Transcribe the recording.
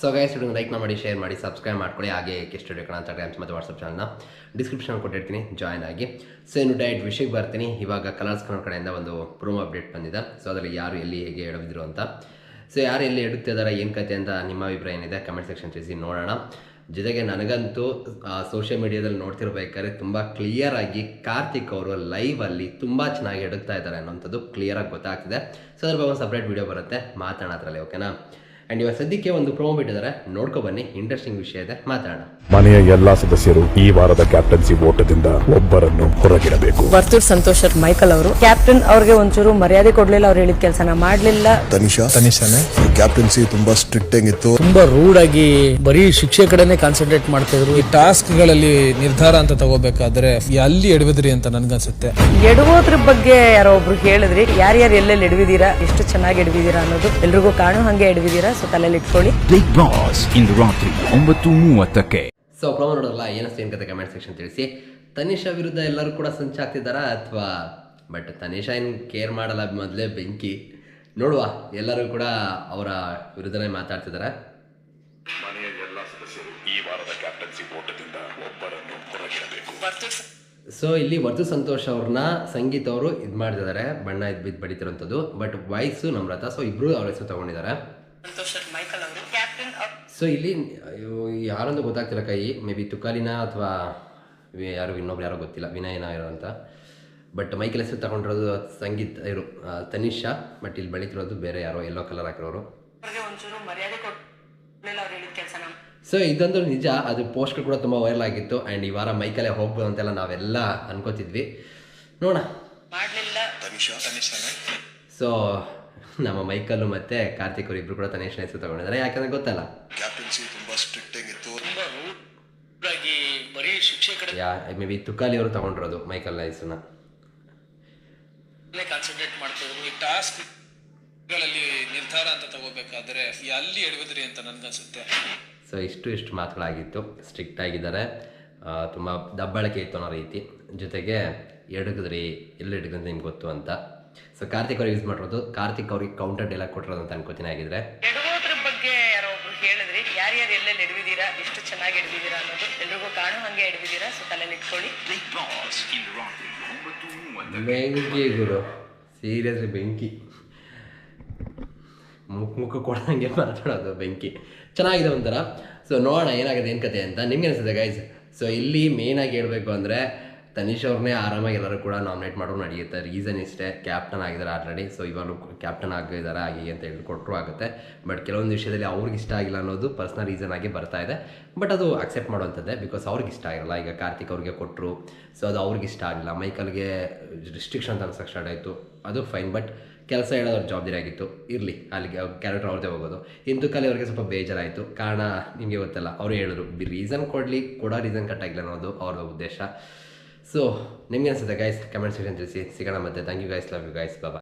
So guys video like ಮಾಡಿ share ಮಾಡಿ subscribe ಮಾಡ್ಕೊಳ್ಳಿ. ಹಾಗೆ ಕೆ ಸ್ಟುಡಿಯೋ ಅಂತ ಇನ್ಸ್ಟಾಗ್ರಾಮ್ಸ್ ಮತ್ತು ವಾಟ್ಸಪ್ ಚಾನಲ್ನ ಡಿಸ್ಕ್ರಿಪ್ಷನ್ ಕೊಟ್ಟಿರ್ತೀನಿ. ಜಾಯ್ನ್ ಆಗಿ. ಸೊ ಇನ್ನು ಡೈರೆಕ್ಟ್ ವಿಷಯಕ್ಕೆ ಬರ್ತೀನಿ. ಇವಾಗ ಕಲರ್ಸ್ ಕನ್ನಡ ಕಡೆಯಿಂದ ಒಂದು ಪ್ರೋಮೋ ಅಪ್ಡೇಟ್ ಬಂದಿದೆ. ಸೊ ಅದರಲ್ಲಿ ಯಾರು ಎಲ್ಲಿ ಹೇಗೆ ಎಡವಿದ್ರು ಅಂತ. ಸೊ ಯಾರು ಎಲ್ಲಿ ಎಡುತ್ತಿದ್ದಾರೆ ಏನು ಕತೆ ಅಂತ ನಿಮ್ಮ ಅಭಿಪ್ರಾಯ ಏನಿದೆ ಕಮೆಂಟ್ ಸೆಕ್ಷನ್ ತಿಳಿಸಿ ನೋಡೋಣ. ಜೊತೆಗೆ ನನಗಂತೂ ಸೋಷಿಯಲ್ ಮೀಡಿಯಾದಲ್ಲಿ ನೋಡ್ತಿರ್ಬೇಕಾದ್ರೆ ತುಂಬ ಕ್ಲಿಯರ್ ಆಗಿ ಕಾರ್ತಿಕ್ ಅವರು ಲೈವಲ್ಲಿ ತುಂಬ ಚೆನ್ನಾಗಿ ಎಡುತ್ತಾ ಇದ್ದಾರೆ ಅನ್ನೋಂಥದ್ದು ಕ್ಲಿಯರಾಗಿ ಗೊತ್ತಾಗ್ತಿದೆ. ಸೊ ಅದ್ರ ಬಗ್ಗೆ ಒಂದು ಸಪ್ರೇಟ್ ವಿಡಿಯೋ ಬರುತ್ತೆ. ಮಾತಾಡೋದ್ರಲ್ಲಿ ಓಕೆನಾ ಆ್ಯಂಡ್ ಇವಾಗ ಸದ್ಯಕ್ಕೆ ಒಂದು ಪ್ರೋಮೋ ಬಿಟ್ಟಿದ್ದಾರೆ. ನೋಡ್ಕೊ ಬನ್ನಿ ಇಂಟ್ರೆಸ್ಟಿಂಗ್ ವಿಷಯ ಇದೆ. ಮಾತಾಡೋಣ. ಮನೆಯ ಎಲ್ಲಾ ಸದಸ್ಯರು ಈ ವಾರದ ಕ್ಯಾಪ್ಟನ್ಸಿ ಓಟದಿಂದ ಒಬ್ಬರನ್ನು ಹೊರಗಿಡಬೇಕು. ವರ್ತೂರ್ ಸಂತೋಷ್ ಮೈಕಲ್ ಅವರು. ಕ್ಯಾಪ್ಟನ್ ಅವ್ರಿಗೆ ಒಂಚೂರು ಮರ್ಯಾದೆ ಕೊಡ್ಲಿಲ್ಲ ಅವ್ರು ಹೇಳಿದ ಕೆಲಸನ ಮಾಡ್ಲಿಲ್ಲ. ತನಿಷಾ? ತನಿಷಾನೆ? ಕ್ಯಾಪ್ಟನ್ಸಿ ತುಂಬಾ ಸ್ಟ್ರಿಕ್ಟ್ ಆಗಿತ್ತು. ತುಂಬಾ ರೂಡ್ ಆಗಿ ಬರೀ ಶಿಕ್ಷೆ ಕಡೆನೆ ಕಾನ್ಸಂಟ್ರೇಟ್ ಮಾಡ್ತಾ ಇದ್ರು. ಈ ಟಾಸ್ಕ್ಗಳಲ್ಲಿ ನಿರ್ಧಾರ ಅಂತ ತಗೋಬೇಕಾದ್ರೆ ಅಲ್ಲಿ ಎಡವಿದ್ರಿ ಅಂತ ನನ್ಗನ್ಸುತ್ತೆ. ಎಡವೋದ್ರ ಬಗ್ಗೆ ಯಾರೋ ಒಬ್ರು ಹೇಳಿದ್ರಿ ಯಾರ್ಯಾರು ಎಲ್ಲೆಲ್ಲಿ ಎಡವಿದೀರಾ ಎಷ್ಟು ಚೆನ್ನಾಗಿ ಎಡವಿದೀರಾ ಅನ್ನೋದು ಎಲ್ರಿಗೂ ಕಾಣೋ ಹಂಗೆ ಎಡವಿದೀರಾ. ಸೊ ತಲೆಯಲ್ಲಿ ಇಟ್ಕೊಳ್ಳಿ. ಬಿಗ್ ಬಾಸ್ ಇಂದು ರಾತ್ರಿ ಒಂಬತ್ತು ಮೂವತ್ತಕ್ಕೆ. ಸೊ ಪ್ರೋಮೋ ನೋಡೋಲ್ಲ ಏನಷ್ಟು ಏನ್ ಕತೆ ಕಮೆಂಟ್ ಸೆಕ್ಷನ್ ತಿಳಿಸಿ. ತನಿಷಾ ವಿರುದ್ಧ ಎಲ್ಲರೂ ಕೂಡ ಸಂಚಾಗ್ತಿದ್ದಾರಾ ಅಥವಾ ಬಟ್ ತನಿಷಾ ಏನು ಕೇರ್ ಮಾಡಲ್ಲ ಮೊದಲೇ ಬೆಂಕಿ. ನೋಡುವ ಎಲ್ಲರೂ ಕೂಡ ಅವರ ವಿರುದ್ಧನೇ ಮಾತಾಡ್ತಿದ್ದಾರೆ ಮನೆಯ ಎಲ್ಲಾ ಸದಸ್ಯರು ಈ ವಾರದ ಕ್ಯಾಪ್ಟನ್ಸಿ ಓಟದಿಂದ ಒಬ್ಬರನ್ನು ಹೊರಗಿಡಬೇಕು ಸೊ ಇಲ್ಲಿ ವರ್ತು ಸಂತೋಷ್ ಅವ್ರನ್ನ ಸಂಗೀತ ಅವರು ಇದು ಮಾಡ್ತಿದ್ದಾರೆ ಬಣ್ಣ ಇದು ಬಿದ್ದು ಬಡಿತಿರೋಂಥದ್ದು ಬಟ್ ವಾಯ್ಸು ನಮ್ರತ ಸೊ ಇಬ್ಬರು ಅವ್ರ ಹೆಸರು ತಗೊಂಡಿದ್ದಾರೆ ಸಂತೋಷ್ ಮೈಕಲ್ ಅವರು ಕ್ಯಾಪ್ಟನ್ ಸೊ ಇಲ್ಲಿ ಯಾರೊಂದು ಗೊತ್ತಾಗ್ತಿಲ್ಲ ಕೈ ಮೇ ಬಿ ತುಕಾಲಿನ ಅಥವಾ ಯಾರು ಇನ್ನೊಬ್ರು ಯಾರೋ ಗೊತ್ತಿಲ್ಲ ವಿನಯನ ಇರೋ ಅಂತ. ಬಟ್ ಮೈಕೆಲ್ ಹೆಸರು ತಗೊಂಡಿರೋದು ಸಂಗೀತ ಇರು ತನಿಷಾ ಬಟ್ ಇಲ್ಲಿ ಬೆಳೀತಿರೋದು ಬೇರೆ ಯಾರೋ ಎಲ್ಲೋ ಕಲರ್ ಹಾಕಿರೋರು. ಅವ್ರಿಗೆ ಒಂಚೂರು ಮರ್ಯಾದೆ ಕೊಡ್ಲಿಲ್ಲ ಅವ್ರು ಹೇಳಿದ ಕೆಲಸನ. ಸೊ ಇದೊಂದು ನಿಜ ಅದು ಪೋಸ್ಟ್ ಕೂಡ ತುಂಬ ವೈರಲ್ ಆಗಿತ್ತು ಆ್ಯಂಡ್ ಈ ವಾರ ಮೈಕಲ್ಲೇ ಹೋಗ್ಬೋದು ಅಂತೆಲ್ಲ ನಾವೆಲ್ಲ ಅನ್ಕೋತಿದ್ವಿ. ನೋಡೋಣ. ಮಾಡ್ಲಿಲ್ಲ. ಸೊ ನಮ್ಮ ಮೈಕಲ್ಲು ಮತ್ತೆ ಕಾರ್ತಿಕ್ ಅವರು ಇಬ್ರು ಕೂಡ ತನೇಶ್ ಹೆಸರು ತಗೊಂಡಿದ್ದಾರೆ. ಯಾಕಂದ್ರೆ ಗೊತ್ತಲ್ಲ? ಕ್ಯಾಪ್ಟನ್ಸಿ ತುಂಬಾ ಸ್ಟ್ರಿಕ್ಟ್ ಆಗಿತ್ತು ಬರೀ ಶಿಕ್ಷೆ ಕಡೆ ಯಾ ಮೇ ಬಿ ತುಕಾಲಿ ಅವರು ತಗೊಂಡಿರೋದು ಮೈಕಲ್ ಹೆಸರನ್ನ ಕಾನ್ಸಂಟ್ರೇಟ್ ಮಾಡ್ತಾ ಇದ್ರು. ಈ ಟಾಸ್ಕ್ಗಳಲ್ಲಿ ನಿರ್ಧಾರ ಅಂತ ತಗೋಬೇಕಾದ್ರೆ ಅಲ್ಲಿ ಎಡವಿದ್ರಿ ಅಂತ ನನ್ಗನ್ಸುತ್ತೆ. ಸೊ ಇಷ್ಟು ಇಷ್ಟು ಮಾತುಗಳಾಗಿತ್ತು. ಸ್ಟ್ರಿಕ್ಟ್ ಆಗಿದ್ದಾರೆ. ತುಂಬ ದಬ್ಬಾಳಿಕೆ ಇತ್ತು ಅನ್ನೋ ರೀತಿ. ಜೊತೆಗೆ ಎಡಗಿದ್ರಿ ಎಲ್ಲಿ ಎಡಗಂತ ನಿಮ್ಗೆ ಗೊತ್ತು ಅಂತ. ಸೊ ಕಾರ್ತಿಕ್ ಅವ್ರಿಗೆ ಯೂಸ್ ಮಾಡಿರೋದು. ಕಾರ್ತಿಕ್ ಅವ್ರಿಗೆ ಕೌಂಟರ್ ಡೈಲಾಗ್ ಕೊಟ್ಟಿರೋದು ಅಂತ ಅನ್ಕೋತೀನಿ ಆಗಿದ್ರೆ ಎಡುವುದ್ರ ಬಗ್ಗೆ ಯಾರೋ ಒಬ್ರು ಹೇಳಿದ್ರಿ ಯಾರ್ಯಾರು ಎಲ್ಲೆಲ್ಲಿ ಎಡವಿದೀರಾ ಎಷ್ಟು ಚೆನ್ನಾಗಿ ಎಡವಿದೀರಾ ಅನ್ನೋದು ಎಲ್ರಿಗೂ ಕಾಣೋ ಹಂಗೆ ಎಡವಿದೀರಾ ಸೊ ತಲೆಯಲ್ಲಿ ಇಟ್ಕೊಳ್ಳಿ. ಬೆಂಕಿ ಗುರು. ಸೀರಿಯಸ್ಲಿ ಬೆಂಕಿ. ಮುಖ ಮುಖ ಕೊಡಂಗೆ ಮಾತಾಡೋದು ಬೆಂಕಿ. ಚೆನ್ನಾಗಿದೆ ಒಂಥರ. ಸೊ ನೋಡೋಣ ಏನಾಗಿದೆ ಏನು ಕತೆ ಅಂತ. ನಿಮ್ಗೆ ಅನಿಸುತ್ತೆ ಗೈಸ್ ಸೊ ಇಲ್ಲಿ ಮೇಯ್ನಾಗಿ ಹೇಳಬೇಕು ಅಂದರೆ ತನಿಷ್ ಅವ್ರನ್ನೇ ಆರಾಮಾಗಿ ಎಲ್ಲರೂ ಕೂಡ ನಾಮಿನೇಟ್ ಮಾಡೋರು ನಡೆಯುತ್ತೆ. ರೀಸನ್ ಇಷ್ಟೇ ಕ್ಯಾಪ್ಟನ್ ಆಗಿದ್ದಾರೆ ಆಲ್ರೆಡಿ ಸೊ ಇವಾಗ ಕ್ಯಾಪ್ಟನ್ ಆಗಿದ್ದಾರೆ ಹಾಗೆ ಅಂತ ಹೇಳಿ ಕೊಟ್ಟರು ಆಗುತ್ತೆ. ಬಟ್ ಕೆಲವೊಂದು ವಿಷಯದಲ್ಲಿ ಅವ್ರಿಗೆ ಇಷ್ಟ ಆಗಿಲ್ಲ ಅನ್ನೋದು ಪರ್ಸ್ನಲ್ ರೀಸನ್ ಆಗಿ ಬರ್ತಾ ಇದೆ. ಬಟ್ ಅದು ಅಕ್ಸೆಪ್ಟ್ ಮಾಡುವಂಥದ್ದೇ ಬಿಕಾಸ್ ಅವ್ರಿಗೆ ಇಷ್ಟ ಆಗಿರಲ್ಲ. ಈಗ ಕಾರ್ತಿಕ್ ಅವ್ರಿಗೆ ಕೊಟ್ಟರು ಸೊ ಅದು ಅವ್ರಿಗೆ ಇಷ್ಟ ಆಗಿಲ್ಲ. ಮೈಕಲ್ಗೆ ರಿಸ್ಟ್ರಿಕ್ಷನ್ ಅನ್ಸಕ್ಕೆ ಸ್ಟಾರ್ಟ್ ಆಯಿತು. ಅದು ಫೈನ್ ಬಟ್ ಕೆಲಸ ಹೇಳೋದು ಅವ್ರ ಜವಾಬ್ದಾರಿ ಆಗಿತ್ತು. ಇರಲಿ, ಅಲ್ಲಿಗೆ ಕ್ಯಾರೆಕ್ಟರ್ ಅವ್ರದ್ದೇ ಹೋಗೋದು. ಇಂದು ಕಲೆ ಅವ್ರಿಗೆ ಸ್ವಲ್ಪ ಬೇಜಾರಾಯಿತು. ಕಾರಣ ನಿಮಗೆ ಗೊತ್ತಲ್ಲ, ಅವರು ಹೇಳಿದ್ರು ರೀಸನ್ ಕೊಡಲಿ, ಕೊಡೋ ರೀಸನ್ ಕಟ್ಟಾಗಿಲ್ಲ ಅನ್ನೋದು ಅವ್ರ ಉದ್ದೇಶ. ಸೊ ನಿಮ್ಗೆ ಅನಿಸುತ್ತೆ ಗೈಸ್ ಕಮೆಂಟ್ ಸೆಕ್ಷನ್ ತಿಳಿಸಿ ಸಿಗೋಣ ಮತ್ತೆ thank you guys love you guys Baba